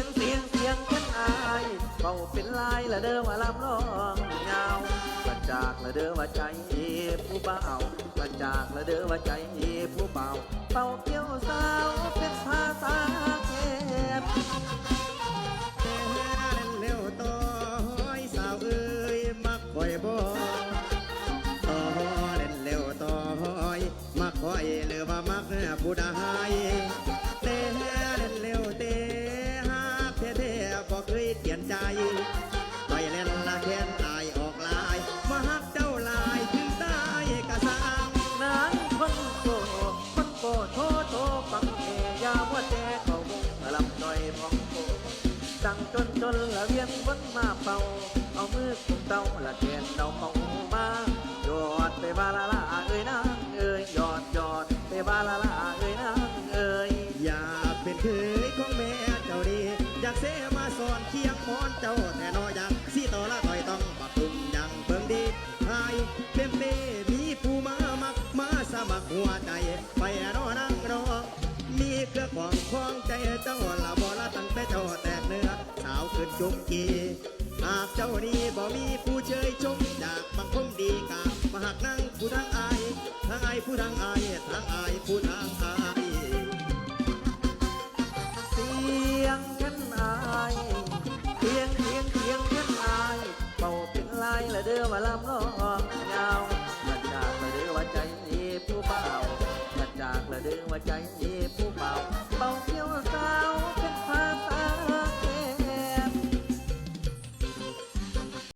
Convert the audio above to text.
ียงเสียงเสียงฉันอายเบาเป็นลายละเด้อว่าลำร้องเงากระจากละเด้อว่าใจผู้เบากระจากละเด้อว่าใจผู้เบาเป่าเกี้ยวสาวเป็นภาษาเทพเร็วต่อยสาวเอ้ยมักคอยบ่ต่เล่นเร็วต่อยมักคอยหรืว่ามักผู้ใด เคยเปลี่ยนใจไปเล่นละแค้นอายออกลาย มาฮักเจ้าลายถึงตายกะสางนางคนโกคนโกโทโทฟังเอยาว่าแจเขาวงลำหน่อยพองโกสั่งจนจนละเวียนวนมาเป่า เอามือคุมเต้าละแกนเอาเป่ามาหยอดไปบาลาลาเอ้ยนา มาสอนเคียงมอนเจ้าแต่นออยากสิต่อละต่อยต้องปรับปรุงย่างเบิ่งดีไอ้เต็มเปมีผู้มามักมาสมัครหัวใจ ไปรอนั่งรอมีเครือของคล้องใจเจ้าละบ่ละตั้งแต่เจ้าแตกเนื้อสาวขึ้นจุกกีหากเจ้านี้บ่มีผู้เชยชมจากบังคมดีกามาหักนั่งผู้ทางอายทางอายผู้ทางอายทางอายผู้ทางอาย ละเด้อว่าลำร้องยาวมาจากละเด้อว่าใจผู้เบามาจากละเด้อว่าใจผู้